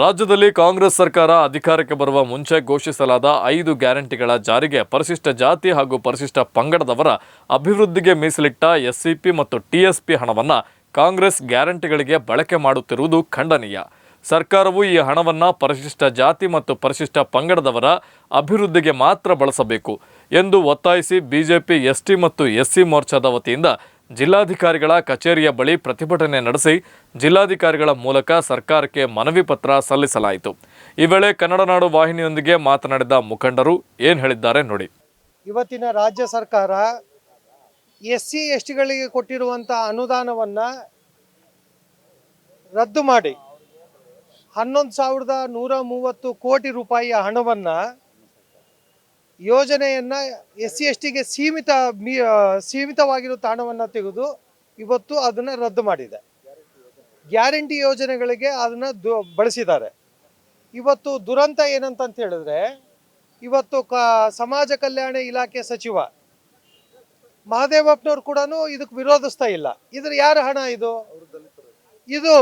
ರಾಜ್ಯದಲ್ಲಿ ಕಾಂಗ್ರೆಸ್ ಸರ್ಕಾರ ಅಧಿಕಾರಕ್ಕೆ ಬರುವ ಮುಂಚೆ ಘೋಷಿಸಲಾದ ಐದು ಗ್ಯಾರಂಟಿಗಳ ಜಾರಿಗೆ ಪರಿಶಿಷ್ಟ ಜಾತಿ ಹಾಗೂ ಪರಿಶಿಷ್ಟ ಪಂಗಡದವರ ಅಭಿವೃದ್ಧಿಗೆ ಮೀಸಲಿಟ್ಟ ಎಸ್ಸಿಪಿ ಮತ್ತು ಟಿಎಸ್ಪಿ ಹಣವನ್ನು ಕಾಂಗ್ರೆಸ್ ಗ್ಯಾರಂಟಿಗಳಿಗೆ ಬಳಕೆ ಮಾಡುತ್ತಿರುವುದು ಖಂಡನೀಯ. ಸರ್ಕಾರವು ಈ ಹಣವನ್ನು ಪರಿಶಿಷ್ಟ ಜಾತಿ ಮತ್ತು ಪರಿಶಿಷ್ಟ ಪಂಗಡದವರ ಅಭಿವೃದ್ಧಿಗೆ ಮಾತ್ರ ಬಳಸಬೇಕು ಎಂದು ಒತ್ತಾಯಿಸಿ ಬಿಜೆಪಿ ಎಸ್ಟಿ ಮತ್ತು ಎಸ್ಸಿ ಮೋರ್ಚಾದ ವತಿಯಿಂದ ಜಿಲ್ಲಾಧಿಕಾರಿಗಳ ಕಚೇರಿಯ ಬಳಿ ಪ್ರತಿಭಟನೆ ನಡೆಸಿ ಜಿಲ್ಲಾಧಿಕಾರಿಗಳ ಮೂಲಕ ಸರ್ಕಾರಕ್ಕೆ ಮನವಿ ಪತ್ರ ಸಲ್ಲಿಸಲಾಯಿತು. ಈ ವೇಳೆ ಕನ್ನಡ ನಾಡು ವಾಹಿನಿಯೊಂದಿಗೆ ಮಾತನಾಡಿದ ಮುಖಂಡರು ಏನು ಹೇಳಿದ್ದಾರೆ ನೋಡಿ. ಇವತ್ತಿನ ರಾಜ್ಯ ಸರ್ಕಾರ ಎಸ್ ಸಿ ಎಸ್ ಟಿಗಳಿಗೆ ಕೊಟ್ಟಿರುವಂಥ ಅನುದಾನವನ್ನು ರದ್ದು ಮಾಡಿ. ಹನ್ನೊಂದು ಸಾವಿರದ ನೂರ ಮೂವತ್ತು ಕೋಟಿ ರೂಪಾಯಿಯ ಹಣವನ್ನು ಯೋಜನೆಯನ್ನು ಎಸ್ ಸಿ ಎಸ್ ಟಿಗೆ ಸೀಮಿತ ಮೀ ಸೀಮಿತವಾಗಿರೋ ತಾಣವನ್ನು ತೆಗೆದು ಇವತ್ತು ಅದನ್ನು ರದ್ದು ಮಾಡಿದೆ. ಗ್ಯಾರಂಟಿ ಯೋಜನೆಗಳಿಗೆ ಅದನ್ನು ದು ಬಳಸಿದ್ದಾರೆ. ಇವತ್ತು ದುರಂತ ಏನಂತ ಹೇಳಿದ್ರೆ ಇವತ್ತು ಕ ಸಮಾಜ ಕಲ್ಯಾಣ ಇಲಾಖೆ ಸಚಿವ ಮಹದೇವಪ್ಪನವ್ರು ಕೂಡ ಇದಕ್ಕೆ ವಿರೋಧಿಸ್ತಾ ಇಲ್ಲ. ಇದ್ರ ಯಾರ ಹಣ ಇದು? ಇದು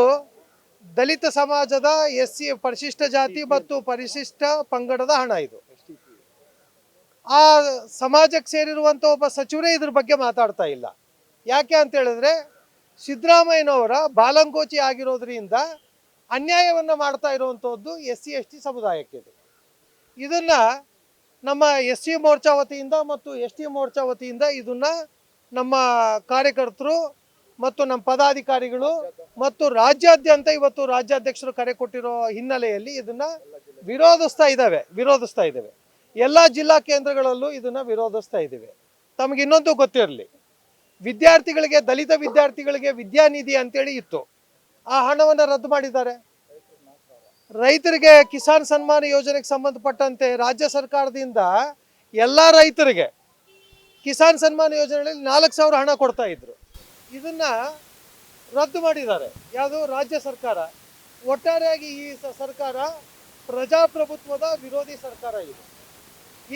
ದಲಿತ ಸಮಾಜದ ಎಸ್ ಸಿ ಪರಿಶಿಷ್ಟ ಜಾತಿ ಮತ್ತು ಪರಿಶಿಷ್ಟ ಪಂಗಡದ ಹಣ ಇದು. ಆ ಸಮಾಜಕ್ಕೆ ಸೇರಿರುವಂಥ ಒಬ್ಬ ಸಚಿವರೇ ಇದ್ರ ಬಗ್ಗೆ ಮಾತಾಡ್ತಾ ಇಲ್ಲ. ಯಾಕೆ ಅಂತ ಹೇಳಿದ್ರೆ ಸಿದ್ದರಾಮಯ್ಯನವರ ಬಾಲಂಕೋಚಿ ಆಗಿರೋದ್ರಿಂದ ಅನ್ಯಾಯವನ್ನು ಮಾಡ್ತಾ ಇರುವಂಥದ್ದು ಎಸ್ ಸಿ, ಎಸ್ ಟಿ ಸಮುದಾಯಕ್ಕಿದೆ ಇದನ್ನು ನಮ್ಮ ಎಸ್ ಸಿ ಮೋರ್ಚಾ ವತಿಯಿಂದ ಮತ್ತು ಎಸ್ ಟಿ ಮೋರ್ಚಾ ವತಿಯಿಂದ ಇದನ್ನು ನಮ್ಮ ಕಾರ್ಯಕರ್ತರು ಮತ್ತು ನಮ್ಮ ಪದಾಧಿಕಾರಿಗಳು ಮತ್ತು ರಾಜ್ಯಾದ್ಯಂತ ಇವತ್ತು ರಾಜ್ಯಾಧ್ಯಕ್ಷರು ಕರೆ ಕೊಟ್ಟಿರೋ ಹಿನ್ನೆಲೆಯಲ್ಲಿ ಇದನ್ನು ವಿರೋಧಿಸ್ತಾ ಇದ್ದಾವೆ, ವಿರೋಧಿಸ್ತಾ ಇದ್ದೇವೆ. ಎಲ್ಲ ಜಿಲ್ಲಾ ಕೇಂದ್ರಗಳಲ್ಲೂ ಇದನ್ನ ವಿರೋಧಿಸ್ತಾ ಇದ್ದೀವಿ. ತಮಗೆ ಇನ್ನೊಂದು ಗೊತ್ತಿರಲಿ, ವಿದ್ಯಾರ್ಥಿಗಳಿಗೆ, ದಲಿತ ವಿದ್ಯಾರ್ಥಿಗಳಿಗೆ ವಿದ್ಯಾನಿಧಿ ಅಂತೇಳಿ ಇತ್ತು. ಆ ಹಣವನ್ನು ರದ್ದು ಮಾಡಿದ್ದಾರೆ. ರೈತರಿಗೆ ಕಿಸಾನ್ ಸನ್ಮಾನ ಯೋಜನೆಗೆ ಸಂಬಂಧಪಟ್ಟಂತೆ ರಾಜ್ಯ ಸರ್ಕಾರದಿಂದ ಎಲ್ಲ ರೈತರಿಗೆ ಕಿಸಾನ್ ಸನ್ಮಾನ ಯೋಜನೆಯಲ್ಲಿ ನಾಲ್ಕು ಸಾವಿರ ಹಣ ಕೊಡ್ತಾ ಇದ್ರು. ಇದನ್ನ ರದ್ದು ಮಾಡಿದ್ದಾರೆ. ಯಾವುದು? ರಾಜ್ಯ ಸರ್ಕಾರ. ಒಟ್ಟಾರೆಯಾಗಿ ಈ ಸರ್ಕಾರ ಪ್ರಜಾಪ್ರಭುತ್ವದ ವಿರೋಧಿ ಸರ್ಕಾರ ಇದು.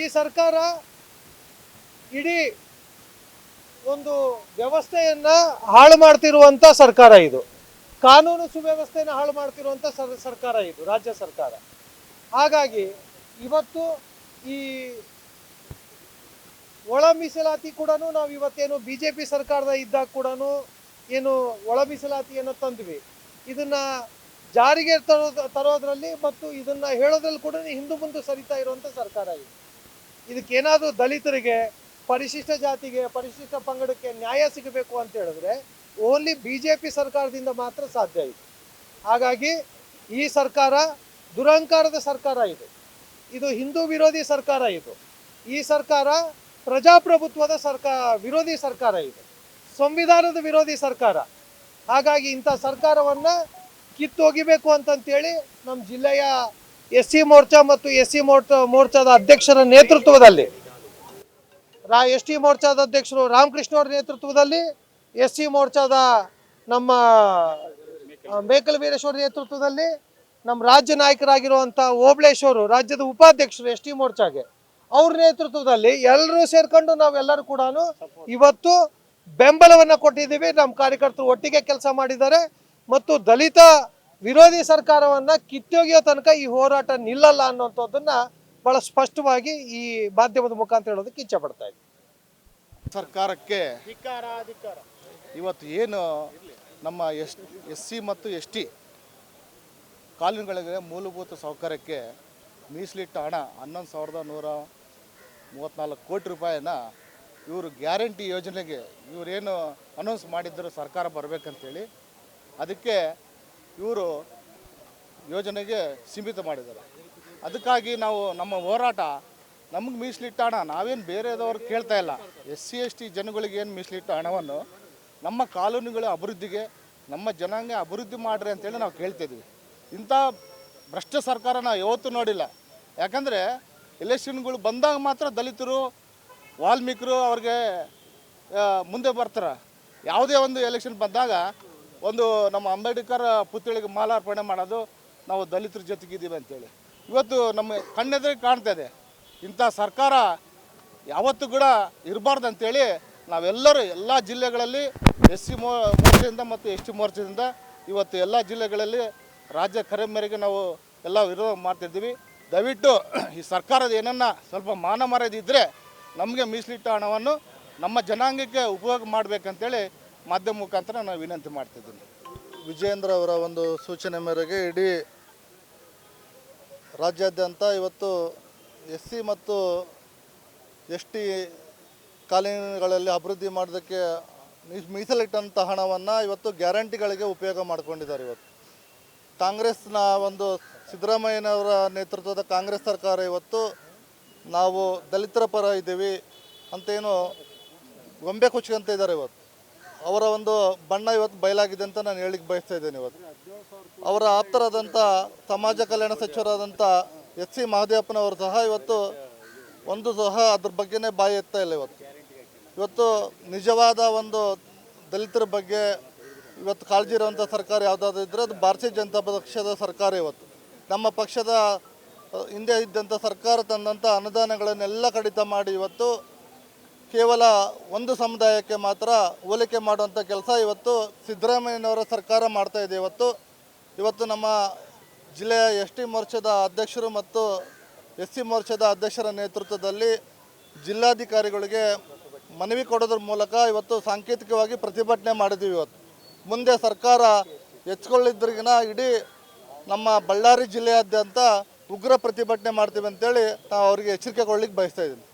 ಈ ಸರ್ಕಾರ ಇಡೀ ಒಂದು ವ್ಯವಸ್ಥೆಯನ್ನ ಹಾಳು ಮಾಡ್ತಿರುವಂತ ಸರ್ಕಾರ ಇದು. ಕಾನೂನು ಸುವ್ಯವಸ್ಥೆಯನ್ನು ಹಾಳು ಮಾಡ್ತಿರುವಂತ ಸರ್- ಸರ್ಕಾರ ಇದು, ರಾಜ್ಯ ಸರ್ಕಾರ. ಹಾಗಾಗಿ ಇವತ್ತು ಈ ಒಳ ಮೀಸಲಾತಿ ಕೂಡ ನಾವು ಇವತ್ತೇನು ಬಿ ಜೆ ಪಿ ಸರ್ಕಾರದ ಇದ್ದಾಗ ಕೂಡ ಏನು ಒಳ ಮೀಸಲಾತಿಯನ್ನು ತಂದ್ವಿ. ಇದನ್ನ ಜಾರಿಗೆ ತರೋ ತರೋದ್ರಲ್ಲಿ ಮತ್ತು ಇದನ್ನ ಹೇಳೋದ್ರಲ್ಲಿ ಕೂಡ ಹಿಂದೂ ಮುಂದೆ ಸರಿತಾ ಇರುವಂತ ಸರ್ಕಾರ ಇದು. ಇದಕ್ಕೇನಾದರೂ ದಲಿತರಿಗೆ ಪರಿಶಿಷ್ಟ ಜಾತಿಗೆ, ಪರಿಶಿಷ್ಟ ಪಂಗಡಕ್ಕೆ ನ್ಯಾಯ ಸಿಗಬೇಕು ಅಂತ ಹೇಳಿದ್ರೆ ಓನ್ಲಿ ಬಿ ಜೆ ಪಿ ಸರ್ಕಾರದಿಂದ ಮಾತ್ರ ಸಾಧ್ಯ ಇದೆ. ಹಾಗಾಗಿ ಈ ಸರ್ಕಾರ ದುರಹಂಕಾರದ ಸರ್ಕಾರ ಇದು. ಇದು ಹಿಂದೂ ವಿರೋಧಿ ಸರ್ಕಾರ ಇದು. ಈ ಸರ್ಕಾರ ಪ್ರಜಾಪ್ರಭುತ್ವದ ಸರ್ಕಾರ ವಿರೋಧಿ ಸರ್ಕಾರ ಇದು. ಸಂವಿಧಾನದ ವಿರೋಧಿ ಸರ್ಕಾರ. ಹಾಗಾಗಿ ಇಂಥ ಸರ್ಕಾರವನ್ನು ಕಿತ್ತೊಗಿಬೇಕು ಅಂತಂತೇಳಿ ನಮ್ಮ ಜಿಲ್ಲೆಯ ಎಸ್ ಸಿ ಮೋರ್ಚಾ ಮತ್ತು ಎಸ್ ಸಿ ಮೋರ್ಚಾ ಮೋರ್ಚಾದ ಅಧ್ಯಕ್ಷರ ನೇತೃತ್ವದಲ್ಲಿ ರಾ ಎಸ್ ಟಿ ಮೋರ್ಚಾದ ಅಧ್ಯಕ್ಷರು ರಾಮಕೃಷ್ಣ ಅವರ ನೇತೃತ್ವದಲ್ಲಿ ಎಸ್ ಸಿ ಮೋರ್ಚಾದ ನಮ್ಮ ಮೇಕಲ್ ವೀರೇಶ್ವರ ನೇತೃತ್ವದಲ್ಲಿ ನಮ್ಮ ರಾಜ್ಯ ನಾಯಕರಾಗಿರುವಂಥ ಓಬಳೇಶ್ವರು ರಾಜ್ಯದ ಉಪಾಧ್ಯಕ್ಷರು ಎಸ್ ಟಿ ಮೋರ್ಚಾಗೆ, ಅವ್ರ ನೇತೃತ್ವದಲ್ಲಿ ಎಲ್ಲರೂ ಸೇರ್ಕೊಂಡು ನಾವೆಲ್ಲರೂ ಕೂಡ ಇವತ್ತು ಬೆಂಬಲವನ್ನು ಕೊಟ್ಟಿದ್ದೀವಿ. ನಮ್ಮ ಕಾರ್ಯಕರ್ತರು ಒಟ್ಟಿಗೆ ಕೆಲಸ ಮಾಡಿದ್ದಾರೆ. ಮತ್ತು ದಲಿತ ವಿರೋಧಿ ಸರ್ಕಾರವನ್ನ ಕಿತ್ತೊಗೆಯೋ ತನಕ ಈ ಹೋರಾಟ ನಿಲ್ಲಲ್ಲ ಅನ್ನುವಂಥದ್ದನ್ನ ಬಹಳ ಸ್ಪಷ್ಟವಾಗಿ ಈ ಮಾಧ್ಯಮದ ಮುಖಾಂತರ ಹೇಳೋದಕ್ಕೆ ಇಚ್ಛೆ ಪಡ್ತಾ ಇದೆ ಸರ್ಕಾರಕ್ಕೆ ಇವತ್ತು ಏನು ನಮ್ಮ ಎಸ್ ಎಸ್ ಸಿ ಮತ್ತು ಎಸ್ ಟಿ ಕಾಲೋನಿಗಳಿಗೆ ಮೂಲಭೂತ ಸೌಕರ್ಯಕ್ಕೆ ಮೀಸಲಿಟ್ಟ ಹಣ ಹನ್ನೊಂದು ಸಾವಿರದ ನೂರ ಮೂವತ್ತ್ನಾಲ್ಕು ಕೋಟಿ ರೂಪಾಯಿನ ಇವರು ಗ್ಯಾರಂಟಿ ಯೋಜನೆಗೆ ಇವರೇನು ಅನೌನ್ಸ್ ಮಾಡಿದ್ದರು ಸರ್ಕಾರ ಬರಬೇಕಂತೇಳಿ ಅದಕ್ಕೆ ಇವರು ಯೋಜನೆಗೆ ಸೀಮಿತ ಮಾಡಿದ್ದಾರೆ. ಅದಕ್ಕಾಗಿ ನಾವು ನಮ್ಮ ಹೋರಾಟ ನಮಗೆ ಮೀಸಲಿಟ್ಟ ಹಣ, ನಾವೇನು ಬೇರೆದವ್ರು ಕೇಳ್ತಾ ಇಲ್ಲ. ಎಸ್ ಸಿ, ಎಸ್ ಟಿ ಜನಗಳಿಗೆ ಏನು ಮೀಸಲಿಟ್ಟ ಹಣವನ್ನು ನಮ್ಮ ಕಾಲೋನಿಗಳ ಅಭಿವೃದ್ಧಿಗೆ, ನಮ್ಮ ಜನಾಂಗ ಅಭಿವೃದ್ಧಿ ಮಾಡ್ರಿ ಅಂತೇಳಿ ನಾವು ಕೇಳ್ತಿದ್ವಿ ಇಂಥ ಭ್ರಷ್ಟ ಸರ್ಕಾರ ನಾವು ಯಾವತ್ತೂ ನೋಡಿಲ್ಲ. ಯಾಕಂದರೆ ಎಲೆಕ್ಷನ್ಗಳು ಬಂದಾಗ ಮಾತ್ರ ದಲಿತರು, ವಾಲ್ಮೀಕರು ಅವ್ರಿಗೆ ಮುಂದೆ ಬರ್ತಾರೆ. ಯಾವುದೇ ಒಂದು ಎಲೆಕ್ಷನ್ ಬಂದಾಗ ಒಂದು ನಮ್ಮ ಅಂಬೇಡ್ಕರ್ ಪುತ್ಥಳಿಗೆ ಮಾಲಾರ್ಪಣೆ ಮಾಡೋದು ನಾವು ದಲಿತರ ಜೊತೆಗಿದ್ದೀವಿ ಅಂತೇಳಿ. ಇವತ್ತು ನಮ್ಮ ಕಣ್ಣೆದುರಿಗೆ ಕಾಣ್ತಾ ಇದೆ. ಇಂಥ ಸರ್ಕಾರ ಯಾವತ್ತೂ ಕೂಡ ಇರಬಾರ್ದು ಅಂತೇಳಿ ನಾವೆಲ್ಲರೂ ಎಲ್ಲ ಜಿಲ್ಲೆಗಳಲ್ಲಿ ಎಸ್ ಸಿ ಮೋ ಮೋರ್ಚೆಯಿಂದ ಮತ್ತು ಎಸ್ ಟಿ ಮೋರ್ಚೆಯಿಂದ ಇವತ್ತು ಎಲ್ಲ ಜಿಲ್ಲೆಗಳಲ್ಲಿ ರಾಜ್ಯ ಕರೆ ಮೇರೆಗೆ ನಾವು ಎಲ್ಲ ವಿರೋಧ ಮಾಡ್ತಿದ್ದೀವಿ ದಯವಿಟ್ಟು ಈ ಸರ್ಕಾರದ ಏನನ್ನ ಸ್ವಲ್ಪ ಮಾನ ಮರ್ಯಾದೆ ನಮಗೆ ಮೀಸಲಿಟ್ಟ ಹಣವನ್ನು ನಮ್ಮ ಜನಾಂಗಕ್ಕೆ ಉಪಯೋಗ ಮಾಡಬೇಕಂತೇಳಿ ಮಾಧ್ಯಮ ಮುಖಾಂತರ ನಾನು ವಿನಂತಿ ಮಾಡ್ತಿದ್ದೀನಿ. ವಿಜಯೇಂದ್ರ ಅವರ ಒಂದು ಸೂಚನೆ ಮೇರೆಗೆ ಇಡೀ ರಾಜ್ಯಾದ್ಯಂತ ಇವತ್ತು ಎಸ್ ಸಿ ಮತ್ತು ಎಸ್ ಟಿ ಕಾಲೋನಿಗಳಲ್ಲಿ ಅಭಿವೃದ್ಧಿ ಮಾಡೋದಕ್ಕೆ ಮೀಸಲಿಟ್ಟಂಥ ಹಣವನ್ನು ಇವತ್ತು ಗ್ಯಾರಂಟಿಗಳಿಗೆ ಉಪಯೋಗ ಮಾಡ್ಕೊಂಡಿದ್ದಾರೆ ಇವತ್ತು. ಕಾಂಗ್ರೆಸ್ನ ಒಂದು ಸಿದ್ದರಾಮಯ್ಯನವರ ನೇತೃತ್ವದ ಕಾಂಗ್ರೆಸ್ ಸರ್ಕಾರ ಇವತ್ತು ನಾವು ದಲಿತರ ಪರ ಇದ್ದೀವಿ ಅಂತೇನು ಗೊಂಬೆ ಕುಚ್ಕೊಂತ ಇದ್ದಾರೆ ಇವತ್ತು. ಅವರ ಒಂದು ಬಣ್ಣ ಇವತ್ತು ಬಯಲಾಗಿದೆ ಅಂತ ನಾನು ಹೇಳಿಕ್ಕೆ ಬಯಸ್ತಾ ಇದ್ದೇನೆ ಇವತ್ತು. ಅವರ ಆಪ್ತರಾದಂಥ ಸಮಾಜ ಕಲ್ಯಾಣ ಸಚಿವರಾದಂಥ ಎಸ್ ಸಿ ಮಹದೇವಪ್ಪನವರು ಸಹ ಇವತ್ತು ಒಂದು ಸಹ ಅದ್ರ ಬಗ್ಗೆನೇ ಬಾಯಿ ಎತ್ತಾ ಇಲ್ಲ ಇವತ್ತು. ಇವತ್ತು ನಿಜವಾದ ಒಂದು ದಲಿತರ ಬಗ್ಗೆ ಇವತ್ತು ಕಾಳಜಿ ಇರುವಂಥ ಸರ್ಕಾರ ಯಾವುದಾದ್ರು ಇದ್ದರೆ ಅದು ಭಾರತೀಯ ಜನತಾ ಪಕ್ಷದ ಸರ್ಕಾರ ಇವತ್ತು. ನಮ್ಮ ಪಕ್ಷದ ಹಿಂದೆ ಇದ್ದಂಥ ಸರ್ಕಾರ ತಂದಂಥ ಅನುದಾನಗಳನ್ನೆಲ್ಲ ಕಡಿತ ಮಾಡಿ ಇವತ್ತು ಕೇವಲ ಒಂದು ಸಮುದಾಯಕ್ಕೆ ಮಾತ್ರ ಹೋಲಿಕೆ ಮಾಡುವಂಥ ಕೆಲಸ ಇವತ್ತು ಸಿದ್ದರಾಮಯ್ಯನವರ ಸರ್ಕಾರ ಮಾಡ್ತಾ ಇದೆ. ಇವತ್ತು ಇವತ್ತು ನಮ್ಮ ಜಿಲ್ಲೆಯ ಎಸ್ ಟಿ ಮೋರ್ಚಾದ ಅಧ್ಯಕ್ಷರು ಮತ್ತು ಎಸ್ ಸಿ ಮೋರ್ಚಾದ ಅಧ್ಯಕ್ಷರ ನೇತೃತ್ವದಲ್ಲಿ ಜಿಲ್ಲಾಧಿಕಾರಿಗಳಿಗೆ ಮನವಿ ಕೊಡೋದ್ರ ಮೂಲಕ ಇವತ್ತು ಸಾಂಕೇತಿಕವಾಗಿ ಪ್ರತಿಭಟನೆ ಮಾಡಿದ್ದೀವಿ ಇವತ್ತು. ಮುಂದೆ ಸರ್ಕಾರ ಹೆಚ್ಕೊಳ್ಳಿದ್ರಿಗಿನ ಇಡೀ ನಮ್ಮ ಬಳ್ಳಾರಿ ಜಿಲ್ಲೆಯಾದ್ಯಂತ ಉಗ್ರ ಪ್ರತಿಭಟನೆ ಮಾಡ್ತೀವಿ ಅಂತೇಳಿ ನಾವು ಅವರಿಗೆ ಎಚ್ಚರಿಕೆ ಕೊಡ್ಲಿಕ್ಕೆ ಬಯಸ್ತಾ ಇದ್ದೀನಿ.